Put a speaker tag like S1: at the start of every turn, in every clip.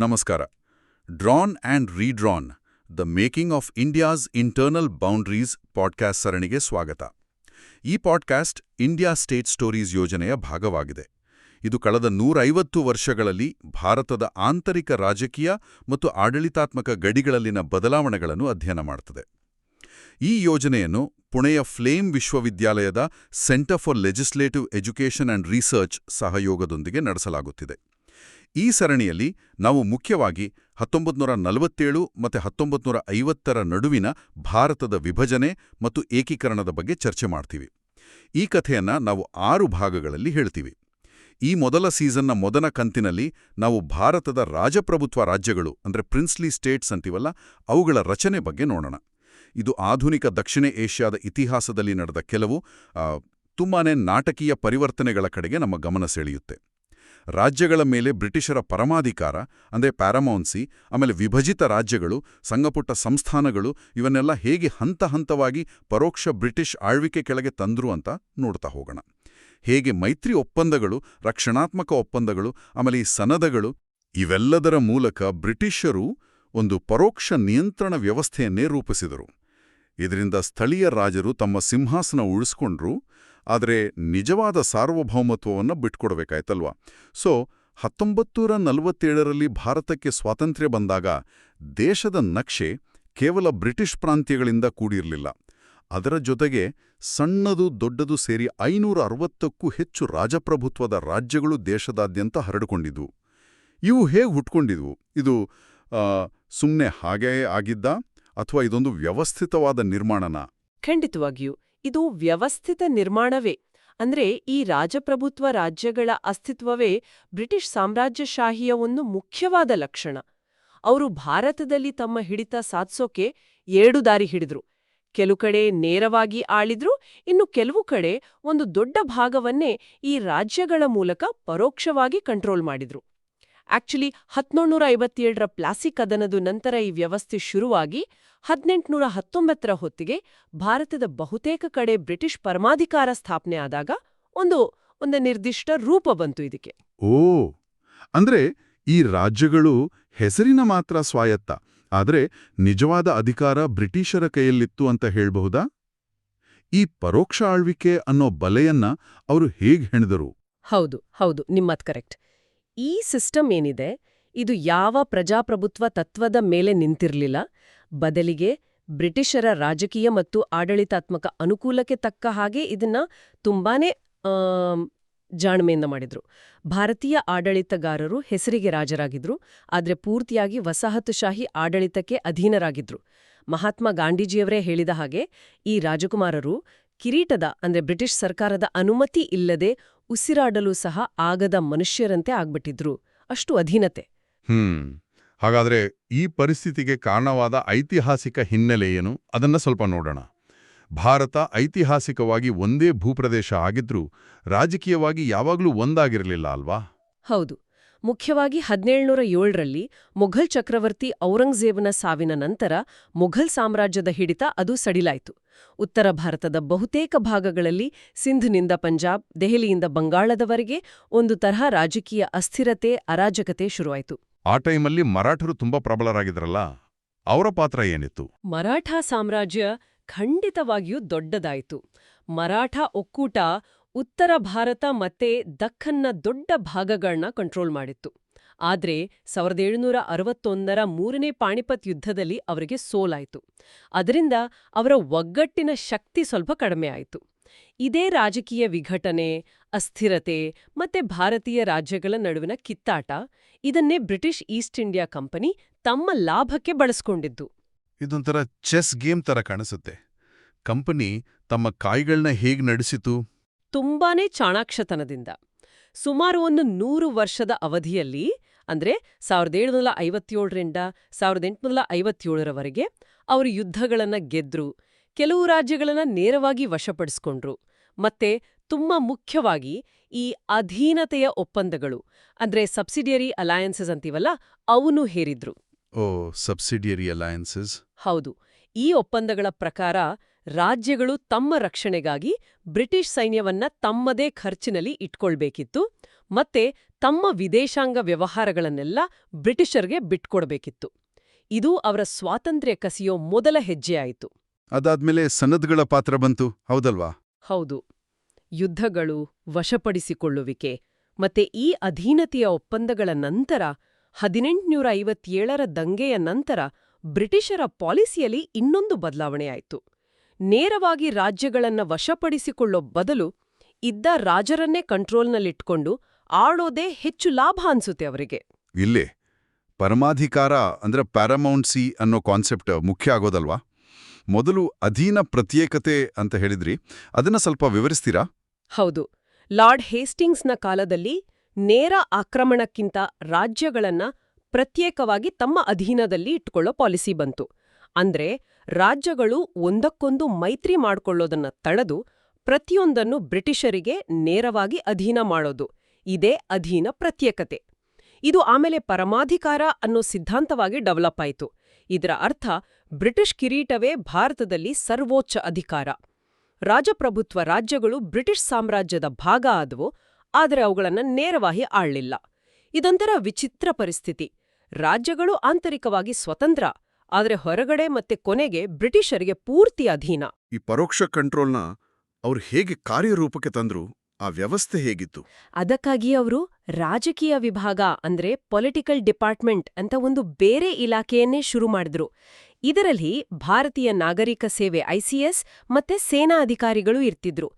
S1: ನಮಸ್ಕಾರ. Drawn and redrawn the making of India's internal boundaries podcast ಸರಣಿಗೆ ಸ್ವಾಗತ. ಈ ಪಾಡ್ಕ್ಯಾಸ್ಟ್ ಇಂಡಿಯಾ ಸ್ಟೇಟ್ ಸ್ಟೋರೀಸ್ ಯೋಜನೆಯ ಭಾಗವಾಗಿದೆ. ಇದು ಕಳೆದ ನೂರೈವತ್ತು ವರ್ಷಗಳಲ್ಲಿ ಭಾರತದ ಆಂತರಿಕ ರಾಜಕೀಯ ಮತ್ತು ಆಡಳಿತಾತ್ಮಕ ಗಡಿಗಳಲ್ಲಿನ ಬದಲಾವಣೆಗಳನ್ನು ಅಧ್ಯಯನ ಮಾಡುತ್ತದೆ ಈ ಯೋಜನೆಯನ್ನು ಪುಣೆಯ ಫ್ಲೇಮ್ ವಿಶ್ವವಿದ್ಯಾಲಯದ centre for legislative education and research ಸಹಯೋಗದೊಂದಿಗೆ ನಡೆಸಲಾಗುತ್ತಿದೆ. ಈ ಸರಣಿಯಲ್ಲಿ ನಾವು ಮುಖ್ಯವಾಗಿ ಹತ್ತೊಂಬತ್ತು ನೂರ ನಲವತ್ತೇಳು ಮತ್ತು ಐವತ್ತರ ನಡುವಿನ ಭಾರತದ ವಿಭಜನೆ ಮತ್ತು ಏಕೀಕರಣದ ಬಗ್ಗೆ ಚರ್ಚೆ ಮಾಡ್ತೀವಿ. ಈ ಕಥೆಯನ್ನು ನಾವು ಆರು ಭಾಗಗಳಲ್ಲಿ ಹೇಳ್ತೀವಿ. ಈ ಮೊದಲ ಸೀಸನ್ನ ಮೊದಲ ಕಂತಿನಲ್ಲಿ ನಾವು ಭಾರತದ ರಾಜಪ್ರಭುತ್ವ ರಾಜ್ಯಗಳು ಅಂದರೆ ಪ್ರಿನ್ಸ್ಲಿ ಸ್ಟೇಟ್ಸ್ ಅಂತೀವಲ್ಲ, ಅವುಗಳ ರಚನೆ ಬಗ್ಗೆ ನೋಡೋಣ. ಇದು ಆಧುನಿಕ ದಕ್ಷಿಣ ಏಷ್ಯಾದ ಇತಿಹಾಸದಲ್ಲಿ ನಡೆದ ಕೆಲವು ತುಂಬಾನೇ ನಾಟಕೀಯ ಪರಿವರ್ತನೆಗಳ ಕಡೆಗೆ ನಮ್ಮ ಗಮನ ಸೆಳೆಯುತ್ತೆ. ರಾಜ್ಯಗಳ ಮೇಲೆ ಬ್ರಿಟಿಷರ ಪರಮಾಧಿಕಾರ, ಅಂದರೆ ಪ್ಯಾರಮೌನ್ಸಿ, ಆಮೇಲೆ ವಿಭಜಿತ ರಾಜ್ಯಗಳು, ಸಂಘಪುಟ್ಟ ಸಂಸ್ಥಾನಗಳು, ಇವನ್ನೆಲ್ಲ ಹೇಗೆ ಹಂತ ಹಂತವಾಗಿ ಪರೋಕ್ಷ ಬ್ರಿಟಿಷ್ ಆಳ್ವಿಕೆ ಕೆಳಗೆ ತಂದ್ರು ಅಂತ ನೋಡ್ತಾ ಹೋಗೋಣ. ಹೇಗೆ ಮೈತ್ರಿ ಒಪ್ಪಂದಗಳು, ರಕ್ಷಣಾತ್ಮಕ ಒಪ್ಪಂದಗಳು, ಆಮೇಲೆ ಈ ಸನದಗಳು, ಇವೆಲ್ಲದರ ಮೂಲಕ ಬ್ರಿಟಿಷರು ಒಂದು ಪರೋಕ್ಷ ನಿಯಂತ್ರಣ ವ್ಯವಸ್ಥೆಯನ್ನೇ ರೂಪಿಸಿದರು. ಇದರಿಂದ ಸ್ಥಳೀಯ ರಾಜರು ತಮ್ಮ ಸಿಂಹಾಸನ ಉಳಿಸ್ಕೊಂಡ್ರು ಆದರೆ ನಿಜವಾದ ಸಾರ್ವಭೌಮತ್ವವನ್ನು ಬಿಟ್ಕೊಡ್ಬೇಕಾಯ್ತಲ್ವಾ? ಸೊ ಹತ್ತೊಂಬತ್ತೂರ ನಲವತ್ತೇಳರಲ್ಲಿ ಭಾರತಕ್ಕೆ ಸ್ವಾತಂತ್ರ್ಯ ಬಂದಾಗ ದೇಶದ ನಕ್ಷೆ ಕೇವಲ ಬ್ರಿಟಿಷ್ ಪ್ರಾಂತ್ಯಗಳಿಂದ ಕೂಡಿರಲಿಲ್ಲ. ಅದರ ಜೊತೆಗೆ ಸಣ್ಣದು ದೊಡ್ಡದು ಸೇರಿ ಐನೂರ ಅರವತ್ತಕ್ಕೂ ಹೆಚ್ಚು ರಾಜಪ್ರಭುತ್ವದ ರಾಜ್ಯಗಳು ದೇಶದಾದ್ಯಂತ ಹರಡಿಕೊಂಡಿದ್ವು. ಇವು ಹೇಗೆ ಹುಟ್ಕೊಂಡಿದ್ವು? ಇದು ಸುಮ್ಮನೆ ಹಾಗೇ ಆಗಿದ್ದ ಅಥವಾ ಇದೊಂದು ವ್ಯವಸ್ಥಿತವಾದ ನಿರ್ಮಾಣನ?
S2: ಖಂಡಿತವಾಗಿಯೂ. ಇದು ವ್ಯವಸ್ಥಿತ ನಿರ್ಮಾಣವೇ. ಅಂದ್ರೆ ಈ ರಾಜಪ್ರಭುತ್ವ ರಾಜ್ಯಗಳ ಅಸ್ತಿತ್ವವೇ ಬ್ರಿಟಿಷ್ ಸಾಮ್ರಾಜ್ಯಶಾಹಿಯ ಒಂದು ಮುಖ್ಯವಾದ ಲಕ್ಷಣ. ಅವರು ಭಾರತದಲ್ಲಿ ತಮ್ಮ ಹಿಡಿತ ಸಾಧಿಸೋಕೆ ಎರಡು ದಾರಿ ಹಿಡಿದ್ರು. ಕೆಲವು ಕಡೆ ನೇರವಾಗಿ ಆಳಿದ್ರು, ಇನ್ನು ಕೆಲವು ಕಡೆ ಒಂದು ದೊಡ್ಡ ಭಾಗವನ್ನೇ ಈ ರಾಜ್ಯಗಳ ಮೂಲಕ ಪರೋಕ್ಷವಾಗಿ ಕಂಟ್ರೋಲ್ ಮಾಡಿದ್ರು. ಆಕ್ಚುಲಿ ಹತ್ನೋಳ್ನೂರ ಐವತ್ತೇಳರ ಪ್ಲಾಸಿ ಕದನದ ನಂತರ ಈ ವ್ಯವಸ್ಥೆ ಶುರುವಾಗಿ ಹದಿನೆಂಟುನೂರ ಹತ್ತೊಂಬತ್ತರ ಹೊತ್ತಿಗೆ ಭಾರತದ ಬಹುತೇಕ ಕಡೆ ಬ್ರಿಟಿಷ್ ಪರಮಾಧಿಕಾರ ಸ್ಥಾಪನೆ ಆದಾಗ ಒಂದು ಒಂದು ನಿರ್ದಿಷ್ಟ ರೂಪ ಬಂತು ಇದಕ್ಕೆ.
S1: ಓ ಅಂದ್ರೆ ಈ ರಾಜ್ಯಗಳು ಹೆಸರಿನ ಮಾತ್ರ ಸ್ವಾಯತ್ತ ಆದರೆ ನಿಜವಾದ ಅಧಿಕಾರ ಬ್ರಿಟಿಷರ ಕೈಯಲ್ಲಿತ್ತು ಅಂತ ಹೇಳಬಹುದಾ? ಈ ಪರೋಕ್ಷ ಆಳ್ವಿಕೆ ಅನ್ನೋ ಬಲೆಯನ್ನ ಅವರು ಹೇಗೆ ಹೆಣೆದರು?
S2: ಹೌದು ಹೌದು ನಿಮ್ಮತ್ ಕರೆಕ್ಟ್. ಈ ಸಿಸ್ಟಮ್ ಏನಿದೆ ಇದು ಯಾವ ಪ್ರಜಾಪ್ರಭುತ್ವ ತತ್ವದ ಮೇಲೆ ನಿಂತಿರ್ಲಿಲ್ಲ ಬದಲಿಗೆ ಬ್ರಿಟಿಷರ ರಾಜಕೀಯ ಮತ್ತು ಆಡಳಿತಾತ್ಮಕ ಅನುಕೂಲಕ್ಕೆ ತಕ್ಕ ಹಾಗೆ ಇದನ್ನ ತುಂಬಾನೇ ಜಾಣ್ಮೆಯಿಂದ ಮಾಡಿದ್ರು. ಭಾರತೀಯ ಆಡಳಿತಗಾರರು ಹೆಸರಿಗೆ ರಾಜರಾಗಿದ್ರು, ಆದರೆ ಪೂರ್ತಿಯಾಗಿ ವಸಾಹತುಶಾಹಿ ಆಡಳಿತಕ್ಕೆ ಅಧೀನರಾಗಿದ್ರು. ಮಹಾತ್ಮ ಗಾಂಧೀಜಿಯವರೇ ಹೇಳಿದ ಹಾಗೆ, ಈ ರಾಜಕುಮಾರರು ಕಿರೀಟದ, ಅಂದ್ರೆ ಬ್ರಿಟಿಷ್ ಸರ್ಕಾರದ ಅನುಮತಿ ಇಲ್ಲದೆ ಉಸಿರಾಡಲು ಸಹ ಆಗದ ಮನುಷ್ಯರಂತೆ ಆಗ್ಬಿಟ್ಟಿದ್ರು. ಅಷ್ಟು ಅಧೀನತೆ.
S1: ಹಾಗಾದ್ರೆ ಈ ಪರಿಸ್ಥಿತಿಗೆ ಕಾರಣವಾದ ಐತಿಹಾಸಿಕ ಹಿನ್ನೆಲೆ ಏನು? ಅದನ್ನ ಸ್ವಲ್ಪ ನೋಡೋಣ. ಭಾರತ ಐತಿಹಾಸಿಕವಾಗಿ ಒಂದೇ ಭೂಪ್ರದೇಶ ಆಗಿದ್ರೂ ರಾಜಕೀಯವಾಗಿ ಯಾವಾಗಲೂ ಒಂದಾಗಿರಲಿಲ್ಲ ಅಲ್ವಾ?
S2: ಹೌದು. ಮುಖ್ಯವಾಗಿ ಹದಿನೇಳುನೂರ ಏಳರಲ್ಲಿ ಮೊಘಲ್ ಚಕ್ರವರ್ತಿ ಔರಂಗಜೇಬನ ಸಾವಿನ ನಂತರ ಮೊಘಲ್ ಸಾಮ್ರಾಜ್ಯದ ಹಿಡಿತ ಅದು ಸಡಿಲಾಯಿತು. ಉತ್ತರ ಭಾರತದ ಬಹುತೇಕ ಭಾಗಗಳಲ್ಲಿ ಸಿಂಧ್ನಿಂದ ಪಂಜಾಬ್, ದೆಹಲಿಯಿಂದ ಬಂಗಾಳದವರೆಗೆ ಒಂದು ತರಹ ರಾಜಕೀಯ ಅಸ್ಥಿರತೆ, ಅರಾಜಕತೆ ಶುರುವಾಯಿತು.
S1: ಆ ಟೈಮಲ್ಲಿ ಮರಾಠರು ತುಂಬಾ ಪ್ರಬಲರಾಗಿದ್ರಲ್ಲ ಅವರ ಪಾತ್ರ ಏನಿತ್ತು?
S2: ಮರಾಠ ಸಾಮ್ರಾಜ್ಯ ಖಂಡಿತವಾಗಿಯೂ ದೊಡ್ಡದಾಯಿತು. ಮರಾಠ ಒಕ್ಕೂಟ ಉತ್ತರ ಭಾರತ ಮತ್ತೆ ದಖ್ಖನ್ನ ದೊಡ್ಡ ಭಾಗಗಳನ್ನ ಕಂಟ್ರೋಲ್ ಮಾಡಿತ್ತು. ಆದ್ರೆ ಸಾವಿರದ ಏಳುನೂರ ಅರವತ್ತೊಂದರ ಮೂರನೇ ಪಾಣಿಪತ್ ಯುದ್ಧದಲ್ಲಿ ಅವರಿಗೆ ಸೋಲಾಯಿತು. ಅದರಿಂದ ಅವರ ಒಗ್ಗಟ್ಟಿನ ಶಕ್ತಿ ಸ್ವಲ್ಪ ಕಡಿಮೆ ಆಯಿತು. ಇದೇ ರಾಜಕೀಯ ವಿಘಟನೆ, ಅಸ್ಥಿರತೆ ಮತ್ತೆ ಭಾರತೀಯ ರಾಜ್ಯಗಳ ನಡುವಿನ ಕಿತ್ತಾಟ ಇದನ್ನೇ ಬ್ರಿಟಿಷ್ ಈಸ್ಟ್ ಇಂಡಿಯಾ ಕಂಪನಿ ತಮ್ಮ ಲಾಭಕ್ಕೆ ಬಳಸ್ಕೊಂಡಿದ್ದು.
S1: ಇದೊಂಥರ ಚೆಸ್ ಗೇಮ್ ತರ ಕಾಣಿಸುತ್ತೆ. ಕಂಪನಿ ತಮ್ಮ ಕಾಯಿಗಳನ್ನ ಹೇಗ್ ನಡೆಸಿತು?
S2: ತುಂಬಾನೇ ಚಾಣಾಕ್ಷತನದಿಂದ. ಸುಮಾರು ಒಂದು ನೂರು ವರ್ಷದ ಅವಧಿಯಲ್ಲಿ ಅಂದ್ರೆ ಸಾವಿರದ ಏಳುನೂರ ಐವತ್ತೇಳರಿಂದ ಸಾವಿರದ ಎಂಟುನೂರ ಐವತ್ತೇಳರವರೆಗೆ ಅವರು ಯುದ್ಧಗಳನ್ನ ಗೆದ್ರು ಕೆಲವು ರಾಜ್ಯಗಳನ್ನ ನೇರವಾಗಿ ವಶಪಡಿಸ್ಕೊಂಡ್ರು ಮತ್ತೆ ತುಂಬಾ ಮುಖ್ಯವಾಗಿ ಈ ಅಧೀನತೆಯ ಒಪ್ಪಂದಗಳು ಅಂದ್ರೆ ಸಬ್ಸಿಡಿಯರಿ ಅಲಯನ್ಸಸ್ ಅಂತೀವಲ್ಲ ಅವನು ಹೇರಿದ್ರು.
S1: ಓ ಸಬ್ಸಿಡಿಯರಿ ಅಲಯನ್ಸಸ್.
S2: ಹೌದು. ಈ ಒಪ್ಪಂದಗಳ ಪ್ರಕಾರ ರಾಜ್ಯಗಳು ತಮ್ಮ ರಕ್ಷಣೆಗಾಗಿ ಬ್ರಿಟಿಷ್ ಸೈನ್ಯವನ್ನ ತಮ್ಮದೇ ಖರ್ಚಿನಲ್ಲಿ ಇಟ್ಕೊಳ್ಬೇಕಿತ್ತು ಮತ್ತೆ ತಮ್ಮ ವಿದೇಶಾಂಗ ವ್ಯವಹಾರಗಳನ್ನೆಲ್ಲ ಬ್ರಿಟಿಷರ್ಗೆ ಬಿಟ್ಕೊಡ್ಬೇಕಿತ್ತು. ಇದು ಅವರ ಸ್ವಾತಂತ್ರ್ಯ ಕಸಿಯೋ ಮೊದಲ ಹೆಜ್ಜೆಯಾಯಿತು.
S1: ಅದಾದ್ಮೇಲೆ ಸನದ್ಗಳ ಪಾತ್ರ ಬಂತು ಹೌದಲ್ವಾ?
S2: ಹೌದು. ಯುದ್ಧಗಳು ವಶಪಡಿಸಿಕೊಳ್ಳುವಿಕೆ ಮತ್ತೆ ಈ ಅಧೀನತೆಯ ಒಪ್ಪಂದಗಳ ನಂತರ ಹದಿನೆಂಟುನೂರ ಐವತ್ತೇಳರ ದಂಗೆಯ ನಂತರ ಬ್ರಿಟಿಷರ ಪಾಲಿಸಿಯಲ್ಲಿ ಇನ್ನೊಂದು ಬದಲಾವಣೆಯಾಯಿತು ನೇರವಾಗಿ ರಾಜ್ಯಗಳನ್ನ ವಶಪಡಿಸಿಕೊಳ್ಳೋ ಬದಲು ಇದ್ದ ರಾಜರನ್ನೇ ಕಂಟ್ರೋಲ್ನಲ್ಲಿಟ್ಕೊಂಡು ಆಳೋದೇ ಹೆಚ್ಚು ಲಾಭ ಅನ್ಸುತ್ತೆ ಅವರಿಗೆ.
S1: ಇಲ್ಲೇ, ಪರಮಾಧಿಕಾರ ಅಂದ್ರೆ ಪ್ಯಾರಮೌಂಟ್ ಸಿ ಅನ್ನೋ ಕಾನ್ಸೆಪ್ಟ್ ಮುಖ್ಯ ಆಗೋದಲ್ವಾ? ಮೊದಲು ಅಧೀನ ಪ್ರತ್ಯೇಕತೆ ಅಂತ ಹೇಳಿದ್ರಿ, ಅದನ್ನ ಸ್ವಲ್ಪ ವಿವರಿಸ್ತೀರಾ?
S2: ಹೌದು, ಲಾರ್ಡ್ ಹೇಸ್ಟಿಂಗ್ಸ್ನ ಕಾಲದಲ್ಲಿ ನೇರ ಆಕ್ರಮಣಕ್ಕಿಂತ ರಾಜ್ಯಗಳನ್ನ ಪ್ರತ್ಯೇಕವಾಗಿ ತಮ್ಮ ಅಧೀನದಲ್ಲಿ ಇಟ್ಕೊಳ್ಳೋ ಪಾಲಿಸಿ ಬಂತು. ಅಂದ್ರೆ ರಾಜ್ಯಗಳು ಒಂದಕ್ಕೊಂದು ಮೈತ್ರಿ ಮಾಡ್ಕೊಳ್ಳೋದನ್ನ ತಡೆದು ಪ್ರತಿಯೊಂದನ್ನು ಬ್ರಿಟಿಷರಿಗೆ ನೇರವಾಗಿ ಅಧೀನ ಮಾಡೋದು. ಇದೇ ಅಧೀನ ಪ್ರತ್ಯೇಕತೆ. ಇದು ಆಮೇಲೆ ಪರಮಾಧಿಕಾರ ಅನ್ನೋ ಸಿದ್ಧಾಂತವಾಗಿ ಡೆವಲಪ್ ಆಯಿತು. ಇದರ ಅರ್ಥ ಬ್ರಿಟಿಷ್ ಕಿರೀಟವೇ ಭಾರತದಲ್ಲಿ ಸರ್ವೋಚ್ಚ ಅಧಿಕಾರ. ರಾಜಪ್ರಭುತ್ವ ರಾಜ್ಯಗಳು ಬ್ರಿಟಿಷ್ ಸಾಮ್ರಾಜ್ಯದ ಭಾಗ ಆದವು ಆದರೆ ಅವುಗಳನ್ನು ನೇರವಾಗಿ ಆಳ್ಲಿಲ್ಲ. ಇದೊಂಥರ ವಿಚಿತ್ರ ಪರಿಸ್ಥಿತಿ. ರಾಜ್ಯಗಳು ಆಂತರಿಕವಾಗಿ ಸ್ವತಂತ್ರ ಆದರೆ ಹೊರಗಡೆ ಮತ್ತೆ ಕೊನೆಗೆ ಬ್ರಿಟಿಷರಿಗೆ ಪೂರ್ತಿ ಅಧೀನ.
S1: ಈ ಪರೋಕ್ಷ ಕಂಟ್ರೋಲ್ನ ಅವರು ಹೇಗೆ ಕಾರ್ಯರೂಪಕ್ಕೆ ತಂದ್ರು ಆ ವ್ಯವಸ್ಥೆ ಹೇಗಿತ್ತು?
S2: ಅದಕ್ಕಾಗಿ ಅವರು ರಾಜಕೀಯ ವಿಭಾಗ ಅಂದ್ರೆ ಪೊಲಿಟಿಕಲ್ ಡಿಪಾರ್ಟ್ಮೆಂಟ್ ಅಂತ ಒಂದು ಬೇರೆ ಇಲಾಖೆಯನ್ನೇ ಶುರು ಮಾಡಿದ್ರು. ಇದರಲ್ಲಿ ಭಾರತೀಯ ನಾಗರಿಕ ಸೇವೆ ಐಸಿಎಸ್ ಮತ್ತೆ ಸೇನಾ ಅಧಿಕಾರಿಗಳು ಇರ್ತಿದ್ರು.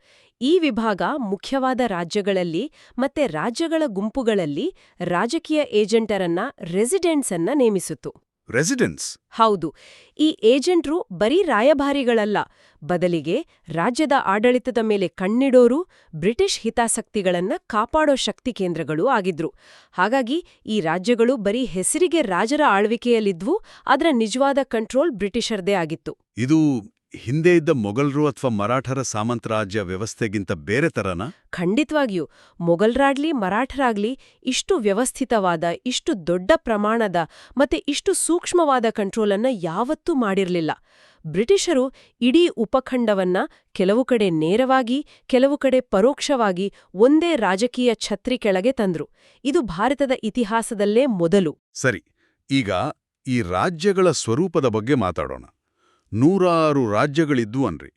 S2: ಈ ವಿಭಾಗ ಮುಖ್ಯವಾದ ರಾಜ್ಯಗಳಲ್ಲಿ ಮತ್ತೆ ರಾಜ್ಯಗಳ ಗುಂಪುಗಳಲ್ಲಿ ರಾಜಕೀಯ ಏಜೆಂಟರನ್ನ ರೆಸಿಡೆಂಟ್ಸ್ ಅನ್ನ ನೇಮಿಸಿತು
S1: ರೆಸಿಡೆನ್ಸ್.
S2: ಹೌದು ಈ ಏಜೆಂಟ್ರು ಬರೀ ರಾಯಭಾರಿಗಳಲ್ಲ ಬದಲಿಗೆ ರಾಜ್ಯದ ಆಡಳಿತದ ಮೇಲೆ ಕಣ್ಣಿಡೋರು ಬ್ರಿಟಿಷ್ ಹಿತಾಸಕ್ತಿಗಳನ್ನ ಕಾಪಾಡೋ ಶಕ್ತಿ ಕೇಂದ್ರಗಳೂ ಆಗಿದ್ರು. ಹಾಗಾಗಿ ಈ ರಾಜ್ಯಗಳು ಬರೀ ಹೆಸರಿಗೆ ರಾಜರ ಆಳ್ವಿಕೆಯಲ್ಲಿದ್ವು ಅದರ ನಿಜವಾದ ಕಂಟ್ರೋಲ್ ಬ್ರಿಟಿಷರ್ದೇ ಆಗಿತ್ತು.
S1: ಇದು ಹಿಂದೆ ಇದ್ದ ಮೊಘಲರು ಅಥವಾ ಮರಾಠರ ಸಾಮಂತರಾಜ್ಯ ವ್ಯವಸ್ಥೆಗಿಂತ ಬೇರೆ ತರನಾ?
S2: ಖಂಡಿತವಾಗಿಯೂ. ಮೊಘಲ್ರಾಗ್ಲಿ ಮರಾಠರಾಗ್ಲಿ ಇಷ್ಟು ವ್ಯವಸ್ಥಿತವಾದ ಇಷ್ಟು ದೊಡ್ಡ ಪ್ರಮಾಣದ ಮತ್ತೆ ಇಷ್ಟು ಸೂಕ್ಷ್ಮವಾದ ಕಂಟ್ರೋಲನ್ನ ಯಾವತ್ತೂ ಮಾಡಿರಲಿಲ್ಲ. ಬ್ರಿಟಿಷರು ಇಡೀ ಉಪಖಂಡವನ್ನ ಕೆಲವು ಕಡೆ ನೇರವಾಗಿ ಕೆಲವು ಕಡೆ ಪರೋಕ್ಷವಾಗಿ ಒಂದೇ ರಾಜಕೀಯ ಛತ್ರಿ ಕೆಳಗೆ ತಂದ್ರು. ಇದು ಭಾರತದ ಇತಿಹಾಸದಲ್ಲೇ ಮೊದಲು.
S1: ಸರಿ ಈಗ ಈ ರಾಜ್ಯಗಳ ಸ್ವರೂಪದ ಬಗ್ಗೆ ಮಾತಾಡೋಣ. ನೂರಾರು ರಾಜ್ಯಗಳಿದ್ವು ಅನ್ರಿ.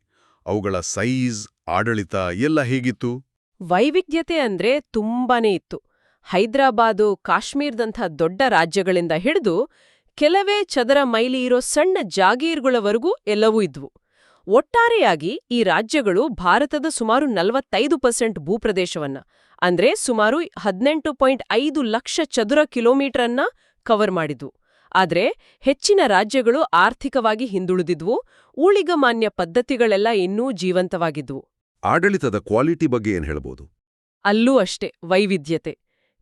S1: ಅವುಗಳ ಸೈಜ್, ಆಡಳಿತ ಎಲ್ಲ ಹೇಗಿತ್ತು?
S2: ವೈವಿಧ್ಯತೆ ಅಂದ್ರೆ ತುಂಬಾನೇ ಇತ್ತು. ಹೈದ್ರಾಬಾದು ಕಾಶ್ಮೀರದಂಥ ದೊಡ್ಡ ರಾಜ್ಯಗಳಿಂದ ಹಿಡಿದು ಕೆಲವೇ ಚದರ ಮೈಲಿ ಇರೋ ಸಣ್ಣ ಜಾಗೀರ್ಗಳವರೆಗೂ ಎಲ್ಲವೂ ಇದ್ವು. ಒಟ್ಟಾರೆಯಾಗಿ ಈ ರಾಜ್ಯಗಳು ಭಾರತದ ಸುಮಾರು ನಲವತ್ತೈದು ಪರ್ಸೆಂಟ್ ಭೂಪ್ರದೇಶವನ್ನ, ಅಂದ್ರೆ ಸುಮಾರು ಹದಿನೆಂಟು ಪಾಯಿಂಟ್ ಐದು ಲಕ್ಷ ಚದುರ ಕಿಲೋಮೀಟರನ್ನ ಕವರ್ ಮಾಡಿದ್ವು. ಆದ್ರೆ ಹೆಚ್ಚಿನ ರಾಜ್ಯಗಳು ಆರ್ಥಿಕವಾಗಿ ಹಿಂದುಳಿದಿದ್ವು ಊಳಿಗಮಾನ್ಯ ಪದ್ಧತಿಗಳೆಲ್ಲ ಇನ್ನೂ ಜೀವಂತವಾಗಿದ್ವು.
S1: ಆಡಳಿತದ ಕ್ವಾಲಿಟಿ ಬಗ್ಗೆ ಏನ್ ಹೇಳಬಹುದು
S2: ಅಲ್ಲೂ ಅಷ್ಟೇ ವೈವಿಧ್ಯತೆ.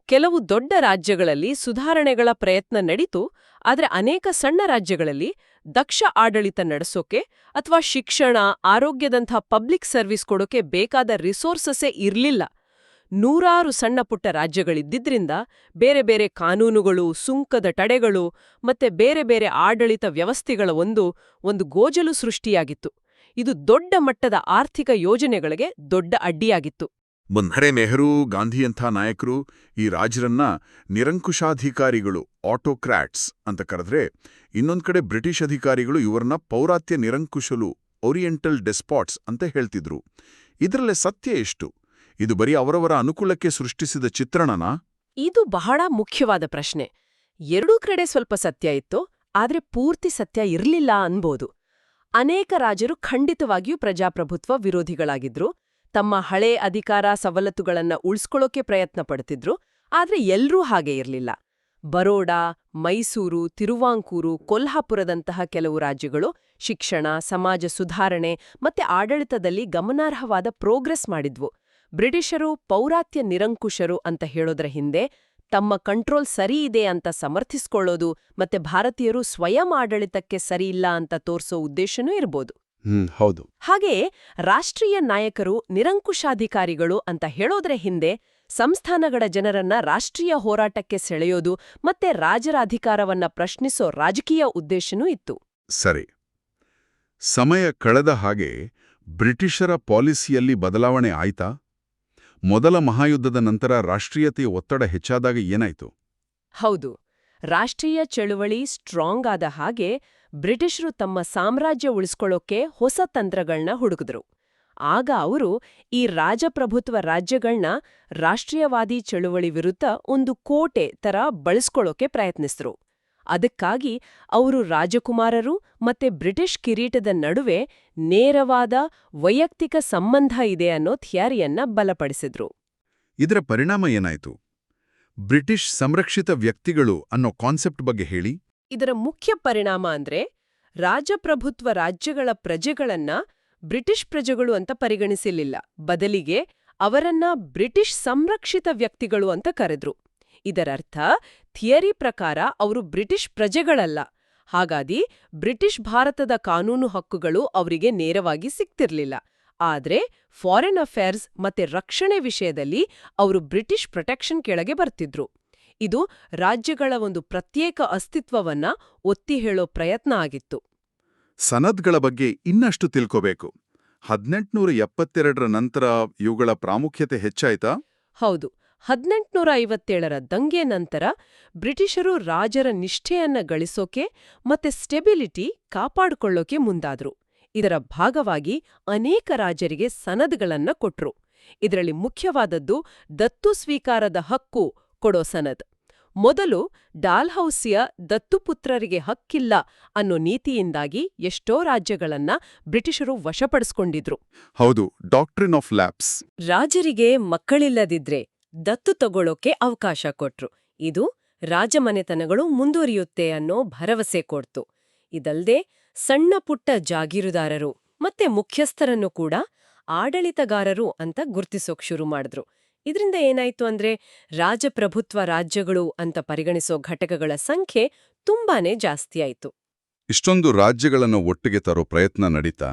S2: ಕೆಲವು ದೊಡ್ಡ ರಾಜ್ಯಗಳಲ್ಲಿ ಸುಧಾರಣೆಗಳ ಪ್ರಯತ್ನ ನಡೀತು ಆದರೆ ಅನೇಕ ಸಣ್ಣ ರಾಜ್ಯಗಳಲ್ಲಿ ದಕ್ಷ ಆಡಳಿತ ನಡೆಸೋಕೆ ಅಥವಾ ಶಿಕ್ಷಣ ಆರೋಗ್ಯದಂಥ ಪಬ್ಲಿಕ್ ಸರ್ವಿಸ್ ಕೊಡೋಕೆ ಬೇಕಾದ ರಿಸೋರ್ಸಸ್ಸೇ ಇರ್ಲಿಲ್ಲ. ನೂರಾರು ಸಣ್ಣ ಪುಟ್ಟ ರಾಜ್ಯಗಳಿದ್ದಿದ್ರಿಂದ ಬೇರೆ ಬೇರೆ ಕಾನೂನುಗಳು, ಸುಂಕದ ತಡೆಗಳು ಮತ್ತೆ ಬೇರೆ ಬೇರೆ ಆಡಳಿತ ವ್ಯವಸ್ಥೆಗಳ ಒಂದು ಒಂದು ಗೋಜಲು ಸೃಷ್ಟಿಯಾಗಿತ್ತು. ಇದು ದೊಡ್ಡ ಮಟ್ಟದ ಆರ್ಥಿಕ ಯೋಜನೆಗಳಿಗೆ ದೊಡ್ಡ ಅಡ್ಡಿಯಾಗಿತ್ತು.
S1: ಬಂಧರೆ ನೆಹರೂ, ಗಾಂಧಿಯಂಥ ನಾಯಕರು ಈ ರಾಜರನ್ನ ನಿರಂಕುಶಾಧಿಕಾರಿಗಳು ಆಟೋಕ್ರಾಟ್ಸ್ ಅಂತ ಕರೆದ್ರೆ ಇನ್ನೊಂದು ಕಡೆ ಬ್ರಿಟಿಷ್ ಅಧಿಕಾರಿಗಳು ಇವರನ್ನ ಪೌರಾತ್ಯ ನಿರಂಕುಶಲು, ಓರಿಯೆಂಟಲ್ ಡೆಸ್ಪಾಟ್ಸ್ ಅಂತ ಹೇಳ್ತಿದ್ರು. ಇದರಲ್ಲೇ ಸತ್ಯ ಎಷ್ಟು? ಇದು ಬರೀ ಅವರವರ ಅನುಕೂಲಕ್ಕೆ ಸೃಷ್ಟಿಸಿದ ಚಿತ್ರಣನಾ?
S2: ಇದು ಬಹಳ ಮುಖ್ಯವಾದ ಪ್ರಶ್ನೆ. ಎರಡೂ ಕಡೆ ಸ್ವಲ್ಪ ಸತ್ಯ ಇತ್ತು, ಆದರೆ ಪೂರ್ತಿ ಸತ್ಯ ಇರಲಿಲ್ಲ ಅನ್ಬೋದು. ಅನೇಕ ರಾಜರು ಖಂಡಿತವಾಗಿಯೂ ಪ್ರಜಾಪ್ರಭುತ್ವ ವಿರೋಧಿಗಳಾಗಿದ್ರು. ತಮ್ಮ ಹಳೆ ಅಧಿಕಾರ ಸವಲತ್ತುಗಳನ್ನ ಉಳಿಸ್ಕೊಳ್ಳೋಕೆ ಪ್ರಯತ್ನ ಪಡ್ತಿದ್ರು, ಆದ್ರೆ ಎಲ್ಲರೂ ಹಾಗೆ ಇರಲಿಲ್ಲ. ಬರೋಡಾ, ಮೈಸೂರು, ತಿರುವಾಂಕೂರು, ಕೊಲ್ಹಾಪುರದಂತಹ ಕೆಲವು ರಾಜ್ಯಗಳು ಶಿಕ್ಷಣ, ಸಮಾಜ ಸುಧಾರಣೆ ಮತ್ತೆ ಆಡಳಿತದಲ್ಲಿ ಗಮನಾರ್ಹವಾದ ಪ್ರೋಗ್ರೆಸ್ ಮಾಡಿದ್ವು. ಬ್ರಿಟಿಷರು ಪೌರಾತ್ಯ ನಿರಂಕುಶರು ಅಂತ ಹೇಳೋದ್ರ ಹಿಂದೆ ತಮ್ಮ ಕಂಟ್ರೋಲ್ ಸರಿ ಇದೆ ಅಂತ ಸಮರ್ಥಿಸ್ಕೊಳ್ಳೋದು ಮತ್ತೆ ಭಾರತೀಯರು ಸ್ವಯಂ ಆಡಳಿತಕ್ಕೆ ಸರಿಯಿಲ್ಲ ಅಂತ ತೋರಿಸೋ ಉದ್ದೇಶನೂ ಇರ್ಬೋದು.
S1: ಹ್ಮ್ ಹೌದು.
S2: ಹಾಗೆಯೇ ರಾಷ್ಟ್ರೀಯ ನಾಯಕರು ನಿರಂಕುಶಾಧಿಕಾರಿಗಳು ಅಂತ ಹೇಳೋದ್ರ ಹಿಂದೆ ಸಂಸ್ಥಾನಗಳ ಜನರನ್ನ ರಾಷ್ಟ್ರೀಯ ಹೋರಾಟಕ್ಕೆ ಸೆಳೆಯೋದು ಮತ್ತೆ ರಾಜರ ಅಧಿಕಾರವನ್ನ ಪ್ರಶ್ನಿಸೋ ರಾಜಕೀಯ ಉದ್ದೇಶನೂ ಇತ್ತು.
S1: ಸರಿ. ಸಮಯ ಕಳೆದ ಹಾಗೆ ಬ್ರಿಟಿಷರ ಪಾಲಿಸಿಯಲ್ಲಿ ಬದಲಾವಣೆ ಆಯ್ತಾ? ಮೊದಲ ಮಹಾಯುದ್ಧದ ನಂತರ ರಾಷ್ಟ್ರೀಯತೆಯ ಒತ್ತಡ ಹೆಚ್ಚಾದಾಗ ಏನಾಯಿತು?
S2: ಹೌದು. ರಾಷ್ಟ್ರೀಯ ಚಳುವಳಿ ಸ್ಟ್ರಾಂಗ್ ಆದ ಹಾಗೆ ಬ್ರಿಟಿಷರು ತಮ್ಮ ಸಾಮ್ರಾಜ್ಯ ಉಳಿಸ್ಕೊಳ್ಳೋಕೆ ಹೊಸ ತಂತ್ರಗಳನ್ನ ಹುಡುಕಿದ್ರು. ಆಗ ಅವರು ಈ ರಾಜಪ್ರಭುತ್ವ ರಾಜ್ಯಗಳನ್ನ ರಾಷ್ಟ್ರೀಯವಾದಿ ಚಳುವಳಿ ವಿರುದ್ಧ ಒಂದು ಕೋಟೆ ತರ ಬಳಸ್ಕೊಳ್ಳೋಕೆ ಪ್ರಯತ್ನಿಸಿದ್ರು. ಅದಕ್ಕಾಗಿ ಅವರು ರಾಜಕುಮಾರರು ಮತ್ತೆ ಬ್ರಿಟಿಷ್ ಕಿರೀಟದ ನಡುವೆ ನೇರವಾದ ವೈಯಕ್ತಿಕ ಸಂಬಂಧ ಇದೆ ಅನ್ನೋ ಥಿಯರಿಯನ್ನ ಬಲಪಡಿಸಿದ್ರು.
S1: ಇದರ ಪರಿಣಾಮ ಏನಾಯ್ತು? ಬ್ರಿಟಿಷ್ ಸಂರಕ್ಷಿತ ವ್ಯಕ್ತಿಗಳು ಅನ್ನೋ ಕಾನ್ಸೆಪ್ಟ್ ಬಗ್ಗೆ ಹೇಳಿ.
S2: ಇದರ ಮುಖ್ಯ ಪರಿಣಾಮ ಅಂದ್ರೆ ರಾಜಪ್ರಭುತ್ವ ರಾಜ್ಯಗಳ ಪ್ರಜೆಗಳನ್ನ ಬ್ರಿಟಿಷ್ ಪ್ರಜೆಗಳು ಅಂತ ಪರಿಗಣಿಸಿಲಿಲ್ಲ. ಬದಲಿಗೆ ಅವರನ್ನ ಬ್ರಿಟಿಷ್ ಸಂರಕ್ಷಿತ ವ್ಯಕ್ತಿಗಳು ಅಂತ ಕರೆದ್ರು. ಇದರರ್ಥ ಥಿಯರಿ ಪ್ರಕಾರ ಅವರು ಬ್ರಿಟಿಷ್ ಪ್ರಜೆಗಳಲ್ಲ. ಹಾಗಾಗಿ ಬ್ರಿಟಿಷ್ ಭಾರತದ ಕಾನೂನು ಹಕ್ಕುಗಳು ಅವರಿಗೆ ನೇರವಾಗಿ ಸಿಗ್ತಿರ್ಲಿಲ್ಲ ಆದ್ರೆ ಫಾರಿನ್ ಅಫೇರ್ಸ್ ಮತ್ತೆ ರಕ್ಷಣೆ ವಿಷಯದಲ್ಲಿ ಅವರು ಬ್ರಿಟಿಷ್ ಪ್ರೊಟೆಕ್ಷನ್ ಕೆಳಗೆ ಬರ್ತಿದ್ರು. ಇದು ರಾಜ್ಯಗಳ ಒಂದು ಪ್ರತ್ಯೇಕ ಅಸ್ತಿತ್ವವನ್ನ ಒತ್ತಿ ಹೇಳೋ ಪ್ರಯತ್ನ ಆಗಿತ್ತು.
S1: ಸನದ್ಗಳ ಬಗ್ಗೆ ಇನ್ನಷ್ಟು ತಿಳ್ಕೋಬೇಕು. ಹದಿನೆಂಟುನೂರ ಎಪ್ಪತ್ತೆರಡರ ನಂತರ ಇವುಗಳ ಪ್ರಾಮುಖ್ಯತೆ ಹೆಚ್ಚಾಯ್ತಾ?
S2: ಹೌದು. ಹದಿನೆಂಟುನೂರ ಐವತ್ತೇಳರ ದಂಗೆ ನಂತರ ಬ್ರಿಟಿಷರು ರಾಜರ ನಿಷ್ಠೆಯನ್ನ ಗಳಿಸೋಕೆ ಮತ್ತೆ ಸ್ಟೆಬಿಲಿಟಿ ಕಾಪಾಡಿಕೊಳ್ಳೋಕೆ ಮುಂದಾದ್ರು. ಇದರ ಭಾಗವಾಗಿ ಅನೇಕ ರಾಜರಿಗೆ ಸನದ್ಗಳನ್ನ ಕೊಟ್ರು. ಇದರಲ್ಲಿ ಮುಖ್ಯವಾದದ್ದು ದತ್ತು ಸ್ವೀಕಾರದ ಹಕ್ಕು ಕೊಡೋ ಸನದ್. ಮೊದಲು ಡಾಲ್ಹೌಸಿಯ ದತ್ತುಪುತ್ರರಿಗೆ ಹಕ್ಕಿಲ್ಲ ಅನ್ನೋ ನೀತಿಯಿಂದಾಗಿ ಎಷ್ಟೋ ರಾಜ್ಯಗಳನ್ನ ಬ್ರಿಟಿಷರು ವಶಪಡಿಸ್ಕೊಂಡಿದ್ರು.
S1: ಹೌದು ಡಾಕ್ಟ್ರಿನ್ ಆಫ್ ಲ್ಯಾಬ್ಸ್.
S2: ರಾಜರಿಗೆ ಮಕ್ಕಳಿಲ್ಲದಿದ್ರೆ ದತ್ತು ತಗೊಳ್ಳೋಕೆ ಅವಕಾಶ ಕೊಟ್ರು. ಇದು ರಾಜಮನೆತನಗಳು ಮುಂದುವರಿಯುತ್ತೆ ಅನ್ನೋ ಭರವಸೆ ಕೊಡ್ತು. ಇದಲ್ದೇ ಸಣ್ಣ ಪುಟ್ಟ ಜಾಗೀರುದಾರರು ಮತ್ತೆ ಮುಖ್ಯಸ್ಥರನ್ನು ಕೂಡ ಆಡಳಿತಗಾರರು ಅಂತ ಗುರ್ತಿಸೋಕ್ ಶುರು ಮಾಡಿದ್ರು. ಇದರಿಂದ ಏನಾಯ್ತು ಅಂದ್ರೆ ರಾಜಪ್ರಭುತ್ವ ರಾಜ್ಯಗಳು ಅಂತ ಪರಿಗಣಿಸೋ ಘಟಕಗಳ ಸಂಖ್ಯೆ ತುಂಬಾನೇ ಜಾಸ್ತಿ ಆಯ್ತು.
S1: ಇಷ್ಟೊಂದು ರಾಜ್ಯಗಳನ್ನು ಒಟ್ಟಿಗೆ ತರೋ ಪ್ರಯತ್ನ ನಡೀತಾ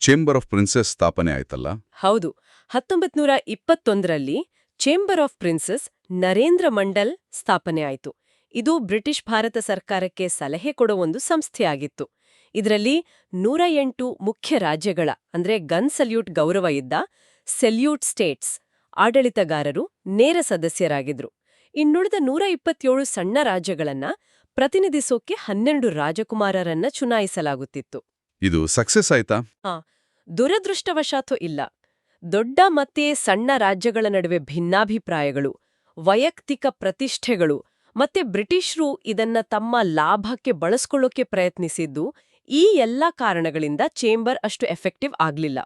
S1: ಚೇಂಬರ್ ಆಫ್ ಪ್ರಿನ್ಸೆಸ್ ಸ್ಥಾಪನೆ ಆಯ್ತಲ್ಲ?
S2: ಹೌದು. ಹತ್ತೊಂಬತ್ ನೂರ ಇಪ್ಪತ್ತೊಂದರಲ್ಲಿ chamber of princes Narendra Mandal ಸ್ಥಾಪನೆ ಆಯಿತು. ಇದು ಬ್ರಿಟಿಷ್ ಭಾರತ ಸರ್ಕಾರಕ್ಕೆ ಸಲಹೆ ಕೊಡೋ ಒಂದು ಸಂಸ್ಥೆಯಾಗಿತ್ತು. ಇದರಲ್ಲಿ ನೂರ ಎಂಟು ಮುಖ್ಯ ರಾಜ್ಯಗಳ ಅಂದ್ರೆ ಗನ್ ಸಲ್ಯೂಟ್ ಗೌರವ ಇದ್ದ ಸೆಲ್ಯೂಟ್ ಸ್ಟೇಟ್ಸ್ ಆಡಳಿತಗಾರರು ನೇರ ಸದಸ್ಯರಾಗಿದ್ರು. ಇನ್ನುಳಿದ ನೂರ ಇಪ್ಪತ್ತೇಳು ಸಣ್ಣ ರಾಜ್ಯಗಳನ್ನ ಪ್ರತಿನಿಧಿಸೋಕೆ ಹನ್ನೆರಡು ರಾಜಕುಮಾರರನ್ನ ಚುನಾಯಿಸಲಾಗುತ್ತಿತ್ತು.
S1: ಇದು ಸಕ್ಸಸ್ ಆಯ್ತಾ?
S2: ದುರದೃಷ್ಟವಶಾತು ಇಲ್ಲ. ದೊಡ್ಡ ಮತ್ತೆ ಸಣ್ಣ ರಾಜ್ಯಗಳ ನಡುವೆ ಭಿನ್ನಾಭಿಪ್ರಾಯಗಳು ವೈಯಕ್ತಿಕ ಪ್ರತಿಷ್ಠೆಗಳು ಮತ್ತೆ ಬ್ರಿಟಿಷ್ರು ಇದನ್ನ ತಮ್ಮ ಲಾಭಕ್ಕೆ ಬಳಸ್ಕೊಳ್ಳೋಕೆ ಪ್ರಯತ್ನಿಸಿದ್ದು ಈ ಎಲ್ಲಾ ಕಾರಣಗಳಿಂದ ಚೇಂಬರ್ ಅಷ್ಟು ಎಫೆಕ್ಟಿವ್ ಆಗ್ಲಿಲ್ಲ.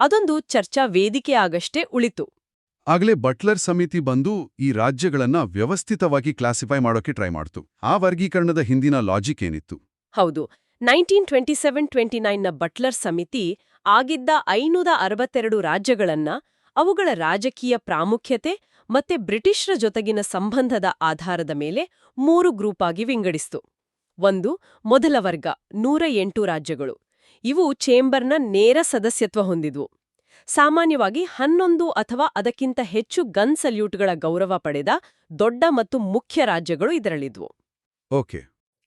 S2: ಅದೊಂದು ಚರ್ಚಾ ವೇದಿಕೆ ಆಗಷ್ಟೇ ಉಳಿತು.
S1: ಆಗ್ಲೇ ಬಟ್ಲರ್ ಸಮಿತಿ ಬಂದು ಈ ರಾಜ್ಯಗಳನ್ನ ವ್ಯವಸ್ಥಿತವಾಗಿ ಕ್ಲಾಸಿಫೈ ಮಾಡೋಕೆ ಟ್ರೈ ಮಾಡ್ತು. ಆ ವರ್ಗೀಕರಣದ ಹಿಂದಿನ ಲಾಜಿಕ್ ಏನಿತ್ತು?
S2: ಹೌದು. ನೈನ್ಟೀನ್ ಟ್ವೆಂಟಿ ಸೆವೆನ್ ಟ್ವೆಂಟಿ ನೈನ್ನ ಬಟ್ಲರ್ ಸಮಿತಿ ಆಗಿದ್ದ ಐನೂರ ಅರವತ್ತೆರಡು ರಾಜ್ಯಗಳನ್ನ ಅವುಗಳ ರಾಜಕೀಯ ಪ್ರಾಮುಖ್ಯತೆ ಮತ್ತೆ ಬ್ರಿಟಿಷರ ಜೊತೆಗಿನ ಸಂಬಂಧದ ಆಧಾರದ ಮೇಲೆ ಮೂರು ಗ್ರೂಪ್ ಆಗಿ ವಿಂಗಡಿಸ್ತು. ಒಂದು ಮೊದಲ ವರ್ಗ ನೂರ ಎಂಟು ರಾಜ್ಯಗಳು. ಇವು ಚೇಂಬರ್ನ ನೇರ ಸದಸ್ಯತ್ವ ಹೊಂದಿದ್ವು. ಸಾಮಾನ್ಯವಾಗಿ ಹನ್ನೊಂದು ಅಥವಾ ಅದಕ್ಕಿಂತ ಹೆಚ್ಚು ಗನ್ ಸಲ್ಯೂಟ್ಗಳ ಗೌರವ ಪಡೆದ ದೊಡ್ಡ ಮತ್ತು ಮುಖ್ಯ ರಾಜ್ಯಗಳು ಇದರಲ್ಲಿದ್ವು.
S1: ಓಕೆ.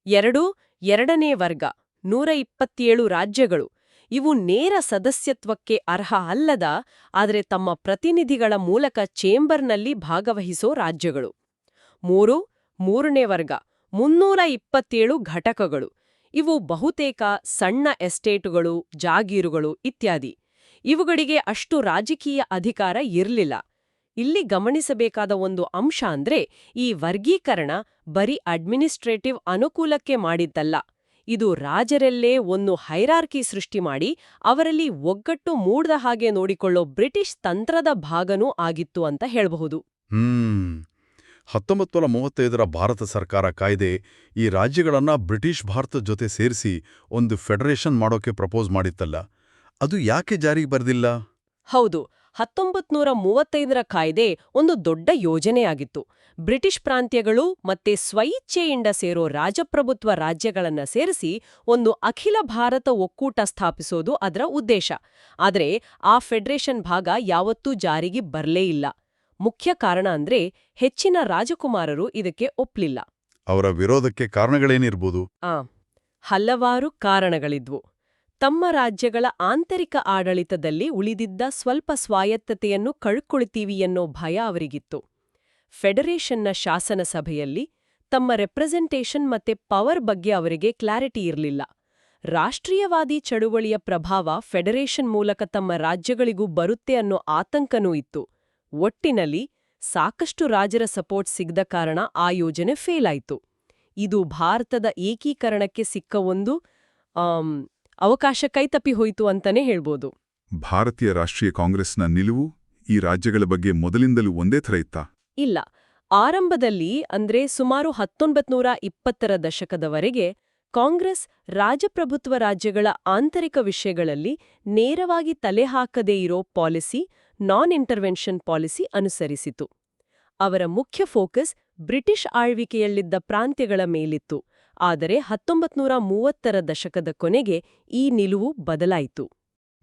S2: ಎರಡು ಎರಡನೇ ವರ್ಗ ನೂರ ಇಪ್ಪತ್ತೇಳು ರಾಜ್ಯಗಳು. ಇವು ನೇರ ಸದಸ್ಯತ್ವಕ್ಕೆ ಅರ್ಹ ಅಲ್ಲದ, ಆದರೆ ತಮ್ಮ ಪ್ರತಿನಿಧಿಗಳ ಮೂಲಕ ಚೇಂಬರ್ನಲ್ಲಿ ಭಾಗವಹಿಸೋ ರಾಜ್ಯಗಳು. ಮೂರು, ಮೂರನೇ ವರ್ಗ, ಮುನ್ನೂರ ಇಪ್ಪತ್ತೇಳು ಘಟಕಗಳು. ಇವು ಬಹುತೇಕ ಸಣ್ಣ ಎಸ್ಟೇಟುಗಳು, ಜಾಗೀರುಗಳು ಇತ್ಯಾದಿ. ಇವುಗಳಿಗೆ ಅಷ್ಟು ರಾಜಕೀಯ ಅಧಿಕಾರ ಇರಲಿಲ್ಲ. ಇಲ್ಲಿ ಗಮನಿಸಬೇಕಾದ ಒಂದು ಅಂಶ ಅಂದ್ರೆ ಈ ವರ್ಗೀಕರಣ ಬರೀ ಅಡ್ಮಿನಿಸ್ಟ್ರೇಟಿವ್ ಅನುಕೂಲಕ್ಕೆ ಮಾಡಿದ್ದಲ್ಲ. ಇದು ರಾಜರಲ್ಲೇ ಒಂದು ಹೈರಾರ್ಕಿ ಸೃಷ್ಟಿ ಮಾಡಿ ಅವರಲ್ಲಿ ಒಗ್ಗಟ್ಟು ಮೂಡ್ದ ಹಾಗೆ ನೋಡಿಕೊಳ್ಳೋ ಬ್ರಿಟಿಷ್ ತಂತ್ರದ ಭಾಗನೂ ಆಗಿತ್ತು ಅಂತ ಹೇಳಬಹುದು.
S1: ಹ್ಮ್. ಹತ್ತೊಂಬತ್ತು ನೂರ ಮೂವತ್ತೈದರ ಭಾರತ ಸರ್ಕಾರ ಕಾಯ್ದೆ ಈ ರಾಜ್ಯಗಳನ್ನ ಬ್ರಿಟಿಷ್ ಭಾರತದ ಜೊತೆ ಸೇರಿಸಿ ಒಂದು ಫೆಡರೇಷನ್ ಮಾಡೋಕೆ ಪ್ರಪೋಸ್ ಮಾಡಿತ್ತಲ್ಲ. ಅದು ಯಾಕೆ ಜಾರಿಗೆ ಬರೆದಿಲ್ಲ?
S2: ಹೌದು. ಹತ್ತೊಂಬತ್ ನೂರ ಮೂವತ್ತೈದರ ಕಾಯ್ದೆ ಒಂದು ದೊಡ್ಡ ಯೋಜನೆಯಾಗಿತ್ತು. ಬ್ರಿಟಿಷ್ ಪ್ರಾಂತ್ಯಗಳು ಮತ್ತೆ ಸ್ವಇಚ್ಛೆಯಿಂದ ಸೇರೋ ರಾಜಪ್ರಭುತ್ವ ರಾಜ್ಯಗಳನ್ನ ಸೇರಿಸಿ ಒಂದು ಅಖಿಲ ಭಾರತ ಒಕ್ಕೂಟ ಸ್ಥಾಪಿಸೋದು ಅದರ ಉದ್ದೇಶ. ಆದರೆ ಆ ಫೆಡರೇಷನ್ ಭಾಗ ಯಾವತ್ತೂ ಜಾರಿಗೆ ಬರಲೇ ಇಲ್ಲ. ಮುಖ್ಯ ಕಾರಣ ಅಂದ್ರೆ ಹೆಚ್ಚಿನ ರಾಜಕುಮಾರರು ಇದಕ್ಕೆ ಒಪ್ಲಿಲ್ಲ.
S1: ಅವರ ವಿರೋಧಕ್ಕೆ ಕಾರಣಗಳೇನಿರ್ಬೋದು?
S2: ಆ ಹಲವಾರು ಕಾರಣಗಳಿದ್ವು. ತಮ್ಮ ರಾಜ್ಯಗಳ ಆಂತರಿಕ ಆಡಳಿತದಲ್ಲಿ ಉಳಿದಿದ್ದ ಸ್ವಲ್ಪ ಸ್ವಾಯತ್ತತೆಯನ್ನು ಕಳ್ಕೊಳ್ತೀವಿ ಅನ್ನೋ ಭಯ ಅವರಿಗಿತ್ತು. ಫೆಡರೇಷನ್ನ ಶಾಸನ ಸಭೆಯಲ್ಲಿ ತಮ್ಮ ರೆಪ್ರೆಸೆಂಟೇಷನ್ ಮತ್ತೆ ಪವರ್ ಬಗ್ಗೆ ಅವರಿಗೆ ಕ್ಲಾರಿಟಿ ಇರಲಿಲ್ಲ. ರಾಷ್ಟ್ರೀಯವಾದಿ ಚಳುವಳಿಯ ಪ್ರಭಾವ ಫೆಡರೇಷನ್ ಮೂಲಕ ತಮ್ಮ ರಾಜ್ಯಗಳಿಗೂ ಬರುತ್ತೆ ಅನ್ನೋ ಆತಂಕನೂ ಇತ್ತು. ಒಟ್ಟಿನಲ್ಲಿ ಸಾಕಷ್ಟು ರಾಜರ ಸಪೋರ್ಟ್ ಸಿಗದ ಕಾರಣ ಆ ಯೋಜನೆ ಫೇಲ್ ಆಯ್ತು. ಇದು ಭಾರತದ ಏಕೀಕರಣಕ್ಕೆ ಸಿಕ್ಕ ಒಂದು ಅವಕಾಶ ಕೈತಪ್ಪಿ ಹೋಯಿತು ಅಂತಾನೆ ಹೇಳ್ಬೋದು.
S1: ಭಾರತೀಯ ರಾಷ್ಟ್ರೀಯ ಕಾಂಗ್ರೆಸ್ನ ನಿಲುವು ಈ ರಾಜ್ಯಗಳ ಬಗ್ಗೆ ಮೊದಲಿಂದಲೂ ಒಂದೇ ಥರ ಇತ್ತಾ?
S2: ಇಲ್ಲ. ಆರಂಭದಲ್ಲಿ ಅಂದ್ರೆ ಸುಮಾರು ಹತ್ತೊಂಬತ್ನೂರ ಇಪ್ಪತ್ತರ ದಶಕದವರೆಗೆ ಕಾಂಗ್ರೆಸ್ ರಾಜಪ್ರಭುತ್ವ ರಾಜ್ಯಗಳ ಆಂತರಿಕ ವಿಷಯಗಳಲ್ಲಿ ನೇರವಾಗಿ ತಲೆ ಹಾಕದೇ ಇರೋ ಪಾಲಿಸಿ ನಾನ್ ಇಂಟರ್ವೆನ್ಷನ್ ಪಾಲಿಸಿ ಅನುಸರಿಸಿತು. ಅವರ ಮುಖ್ಯ ಫೋಕಸ್ ಬ್ರಿಟಿಷ್ ಆಳ್ವಿಕೆಯಲ್ಲಿದ್ದ ಪ್ರಾಂತ್ಯಗಳ ಮೇಲಿತ್ತು. ಆದರೆ ಹತ್ತೊಂಬತ್ನೂರ ಮೂವತ್ತರ ದಶಕದ ಕೊನೆಗೆ ಈ ನಿಲುವು ಬದಲಾಯಿತು.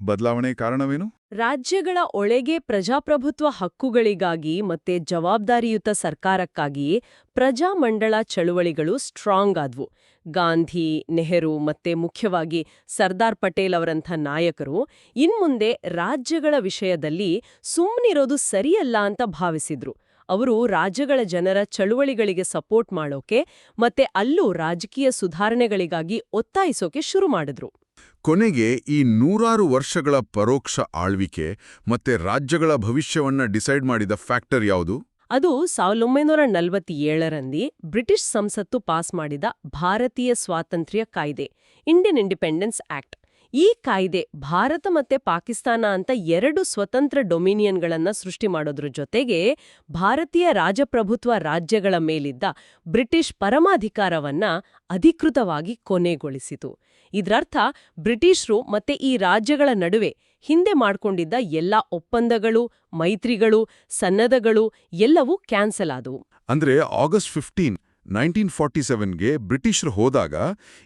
S1: ಬದಲಾವಣೆ ಕಾರಣವೇನು?
S2: ರಾಜ್ಯಗಳ ಒಳಗೆ ಪ್ರಜಾಪ್ರಭುತ್ವ ಹಕ್ಕುಗಳಿಗಾಗಿ ಮತ್ತೆ ಜವಾಬ್ದಾರಿಯುತ ಸರ್ಕಾರಕ್ಕಾಗಿಯೇ ಪ್ರಜಾಮಂಡಳ ಚಳುವಳಿಗಳು ಸ್ಟ್ರಾಂಗ್ ಆದ್ವು. ಗಾಂಧಿ ನೆಹರು ಮತ್ತೆ ಮುಖ್ಯವಾಗಿ ಸರ್ದಾರ್ ಪಟೇಲ್ ಅವರಂಥ ನಾಯಕರು ಇನ್ಮುಂದೆ ರಾಜ್ಯಗಳ ವಿಷಯದಲ್ಲಿ ಸುಮ್ಮನಿರೋದು ಸರಿಯಲ್ಲ ಅಂತ ಭಾವಿಸಿದ್ರು. ಅವರು ರಾಜ್ಯಗಳ ಜನರ ಚಳುವಳಿಗಳಿಗೆ ಸಪೋರ್ಟ್ ಮಾಡೋಕೆ ಮತ್ತೆ ಅಲ್ಲೂ ರಾಜಕೀಯ ಸುಧಾರಣೆಗಳಿಗಾಗಿ ಒತ್ತಾಯಿಸೋಕೆ ಶುರು ಮಾಡಿದ್ರು.
S1: ಕೊನೆಗೆ ಈ ನೂರಾರು ವರ್ಷಗಳ ಪರೋಕ್ಷ ಆಳ್ವಿಕೆ ಮತ್ತೆ ರಾಜ್ಯಗಳ ಭವಿಷ್ಯವನ್ನ ಡಿಸೈಡ್ ಮಾಡಿದ ಫ್ಯಾಕ್ಟರ್ ಯಾವುದು?
S2: ಅದು ಸಾವಿರದ ಒಂಬೈನೂರ ನಲವತ್ತೇಳರಲ್ಲಿ ಬ್ರಿಟಿಷ್ ಸಂಸತ್ತು ಪಾಸ್ ಮಾಡಿದ ಭಾರತೀಯ ಸ್ವಾತಂತ್ರ್ಯ ಕಾಯ್ದೆ ಇಂಡಿಯನ್ ಇಂಡಿಪೆಂಡೆನ್ಸ್ ಆಕ್ಟ್ ಈ ಕಾಯ್ದೆ ಭಾರತ ಮತ್ತೆ ಪಾಕಿಸ್ತಾನ ಅಂತ ಎರಡು ಸ್ವತಂತ್ರ ಡೊಮಿನಿಯನ್ಗಳನ್ನ ಸೃಷ್ಟಿ ಮಾಡೋದ್ರ ಜೊತೆಗೆ ಭಾರತೀಯ ರಾಜಪ್ರಭುತ್ವ ರಾಜ್ಯಗಳ ಮೇಲಿದ್ದ ಬ್ರಿಟಿಷ್ ಪರಮಾಧಿಕಾರವನ್ನ ಅಧಿಕೃತವಾಗಿ ಕೊನೆಗೊಳಿಸಿತು. ಇದರರ್ಥ ಬ್ರಿಟಿಷರು ಮತ್ತೆ ಈ ರಾಜ್ಯಗಳ ನಡುವೆ ಹಿಂದೆ ಮಾಡ್ಕೊಂಡಿದ್ದ ಎಲ್ಲಾ ಒಪ್ಪಂದಗಳು, ಮೈತ್ರಿಗಳು ಸನ್ನದಗಳು ಎಲ್ಲವೂ ಕ್ಯಾನ್ಸಲ್ ಆದವು.
S1: ಅಂದ್ರೆ ಆಗಸ್ಟ್ ಫಿಫ್ಟೀನ್ ನೈನ್ಟೀನ್ ಫಾರ್ಟಿ ಸೆವೆನ್ಗೆ ಬ್ರಿಟಿಷರು ಹೋದಾಗ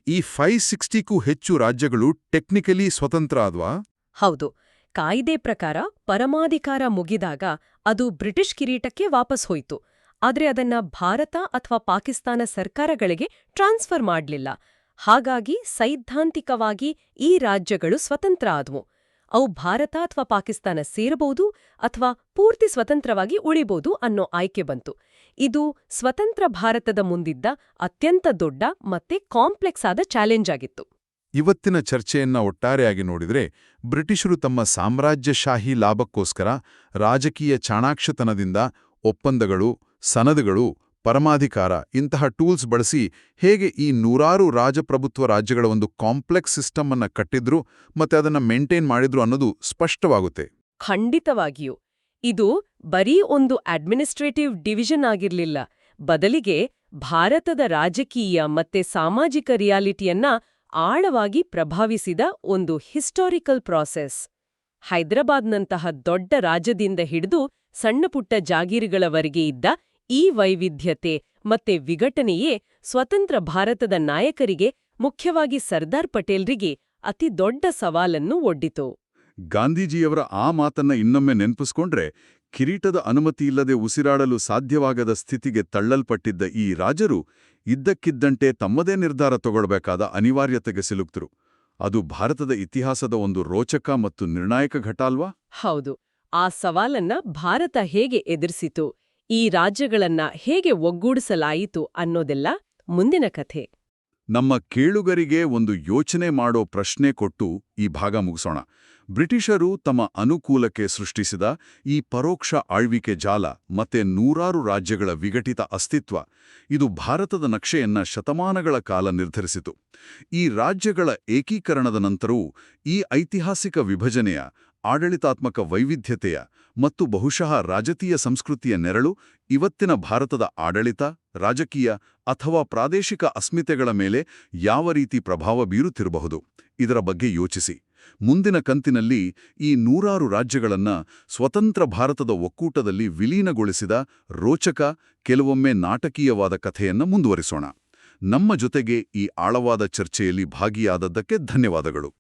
S1: ಈ ಫೈವ್ ಸಿಕ್ಸ್ಟಿಗೂ ಹೆಚ್ಚು ರಾಜ್ಯಗಳು ಟೆಕ್ನಿಕಲಿ ಸ್ವತಂತ್ರ ಆದ್ವಾ?
S2: ಹೌದು. ಕಾಯ್ದೆ ಪ್ರಕಾರ ಪರಮಾಧಿಕಾರ ಮುಗಿದಾಗ ಅದು ಬ್ರಿಟಿಷ್ ಕಿರೀಟಕ್ಕೆ ವಾಪಸ್ ಹೋಯಿತು. ಆದರೆ ಅದನ್ನ ಭಾರತ ಅಥವಾ ಪಾಕಿಸ್ತಾನ ಸರ್ಕಾರಗಳಿಗೆ ಟ್ರಾನ್ಸ್ಫರ್ ಮಾಡಲಿಲ್ಲ. ಹಾಗಾಗಿ ಸೈದ್ಧಾಂತಿಕವಾಗಿ ಈ ರಾಜ್ಯಗಳು ಸ್ವತಂತ್ರ ಆದವು. ಅವು ಭಾರತ ಅಥವಾ ಪಾಕಿಸ್ತಾನ ಸೇರಬಹುದು ಅಥವಾ ಪೂರ್ತಿ ಸ್ವತಂತ್ರವಾಗಿ ಉಳಿಬಹುದು ಅನ್ನೋ ಆಯ್ಕೆ ಬಂತು. ಇದು ಸ್ವತಂತ್ರ ಭಾರತದ ಮುಂದಿದ್ದ ಅತ್ಯಂತ ದೊಡ್ಡ ಮತ್ತೆ ಕಾಂಪ್ಲೆಕ್ಸ್ ಆದ ಚಾಲೆಂಜ್ ಆಗಿತ್ತು.
S1: ಇವತ್ತಿನ ಚರ್ಚೆಯನ್ನ ಒಟ್ಟಾರೆಯಾಗಿ ನೋಡಿದ್ರೆ ಬ್ರಿಟಿಷರು ತಮ್ಮ ಸಾಮ್ರಾಜ್ಯಶಾಹಿ ಲಾಭಕ್ಕೋಸ್ಕರ ರಾಜಕೀಯ ಚಾಣಾಕ್ಷತನದಿಂದ ಒಪ್ಪಂದಗಳು ಸನದುಗಳು ಪರಮಾಧಿಕಾರ ಇಂತಹ ಟೂಲ್ಸ್ ಬಳಸಿ ಹೇಗೆ ಈ ನೂರಾರು ರಾಜಪ್ರಭುತ್ವ ರಾಜ್ಯಗಳ ಒಂದು ಕಾಂಪ್ಲೆಕ್ಸ್ ಸಿಸ್ಟಮ್ ಅನ್ನ ಕಟ್ಟಿದ್ರು ಮತ್ತೆ ಅದನ್ನ ಮೇಂಟೈನ್ ಮಾಡಿದ್ರು ಅನ್ನೋದು ಸ್ಪಷ್ಟವಾಗುತ್ತೆ.
S2: ಖಂಡಿತವಾಗಿಯೂ. ಇದು ಬರೀ ಒಂದು ಅಡ್ಮಿನಿಸ್ಟ್ರೇಟಿವ್ ಡಿವಿಷನ್ ಆಗಿರ್ಲಿಲ್ಲ. ಬದಲಿಗೆ ಭಾರತದ ರಾಜಕೀಯ ಮತ್ತೆ ಸಾಮಾಜಿಕ ರಿಯಾಲಿಟಿಯನ್ನ ಆಳವಾಗಿ ಪ್ರಭಾವಿಸಿದ ಒಂದು ಹಿಸ್ಟಾರಿಕಲ್ ಪ್ರಾಸೆಸ್. ಹೈದರಾಬಾದ್ನಂತಹ ದೊಡ್ಡ ರಾಜ್ಯದಿಂದ ಹಿಡಿದು ಸಣ್ಣಪುಟ್ಟ ಜಾಗೀರುಗಳವರೆಗೆ ಇದ್ದ ಈ ವೈವಿಧ್ಯತೆ ಮತ್ತೆ ವಿಘಟನೆಯೇ ಸ್ವತಂತ್ರ ಭಾರತದ ನಾಯಕರಿಗೆ ಮುಖ್ಯವಾಗಿ ಸರ್ದಾರ್ ಪಟೇಲ್ರಿಗೆ ಅತಿ ದೊಡ್ಡ ಸವಾಲನ್ನು ಒಡ್ಡಿತು.
S1: ಗಾಂಧೀಜಿಯವರ ಆ ಮಾತನ್ನ ಇನ್ನೊಮ್ಮೆ ನೆನಪಿಸ್ಕೊಂಡ್ರೆ ಕಿರೀಟದ ಅನುಮತಿ ಇಲ್ಲದೆ ಉಸಿರಾಡಲು ಸಾಧ್ಯವಾಗದ ಸ್ಥಿತಿಗೆ ತಳ್ಳಲ್ಪಟ್ಟಿದ್ದ ಈ ರಾಜರು ಇದ್ದಕ್ಕಿದ್ದಂತೆ ತಮ್ಮದೇ ನಿರ್ಧಾರ ತಗೊಳ್ಬೇಕಾದ ಅನಿವಾರ್ಯತೆಗೆ ಸಿಲುಕ್ತರು. ಅದು ಭಾರತದ ಇತಿಹಾಸದ ಒಂದು ರೋಚಕ ಮತ್ತು ನಿರ್ಣಾಯಕ ಘಟ ಅಲ್ವಾ?
S2: ಹೌದು. ಆ ಸವಾಲನ್ನ ಭಾರತ ಹೇಗೆ ಎದುರಿಸಿತು ಈ ರಾಜ್ಯಗಳನ್ನ ಹೇಗೆ ಒಗ್ಗೂಡಿಸಲಾಯಿತು ಅನ್ನೋದೆಲ್ಲ ಮುಂದಿನ ಕಥೆ.
S1: ನಮ್ಮ ಕೇಳುಗರಿಗೆ ಒಂದು ಯೋಚನೆ ಮಾಡೋ ಪ್ರಶ್ನೆ ಕೊಟ್ಟು ಈ ಭಾಗ ಮುಗಿಸೋಣ. ಬ್ರಿಟಿಷರು ತಮ್ಮ ಅನುಕೂಲಕ್ಕೆ ಸೃಷ್ಟಿಸಿದ ಈ ಪರೋಕ್ಷ ಆಳ್ವಿಕೆ ಜಾಲ ಮತ್ತೆ ನೂರಾರು ರಾಜ್ಯಗಳ ವಿಘಟಿತ ಅಸ್ತಿತ್ವ, ಇದು ಭಾರತದ ನಕ್ಷೆಯನ್ನ ಶತಮಾನಗಳ ಕಾಲ ನಿರ್ಧರಿಸಿತು. ಈ ರಾಜ್ಯಗಳ ಏಕೀಕರಣದ ನಂತರವೂ ಈ ಐತಿಹಾಸಿಕ ವಿಭಜನೆಯ, ಆಡಳಿತಾತ್ಮಕ ವೈವಿಧ್ಯತೆಯ ಮತ್ತು ಬಹುಶಃ ರಾಜಕೀಯ ಸಂಸ್ಕೃತಿಯ ನೆರಳು ಇವತ್ತಿನ ಭಾರತದ ಆಡಳಿತ, ರಾಜಕೀಯ ಅಥವಾ ಪ್ರಾದೇಶಿಕ ಅಸ್ಮಿತೆಗಳ ಮೇಲೆ ಯಾವ ರೀತಿ ಪ್ರಭಾವ ಬೀರುತ್ತಿರಬಹುದು, ಇದರ ಬಗ್ಗೆ ಯೋಚಿಸಿ. ಮುಂದಿನ ಕಂತಿನಲ್ಲಿ ಈ ನೂರಾರು ರಾಜ್ಯಗಳನ್ನ ಸ್ವತಂತ್ರ ಭಾರತದ ಒಕ್ಕೂಟದಲ್ಲಿ ವಿಲೀನಗೊಳಿಸಿದ ರೋಚಕ, ಕೆಲವೊಮ್ಮೆ ನಾಟಕೀಯವಾದ ಕಥೆಯನ್ನು ಮುಂದುವರಿಸೋಣ. ನಮ್ಮ ಜೊತೆಗೆ ಈ ಆಳವಾದ ಚರ್ಚೆಯಲ್ಲಿ ಭಾಗಿಯಾದದ್ದಕ್ಕೆ ಧನ್ಯವಾದಗಳು.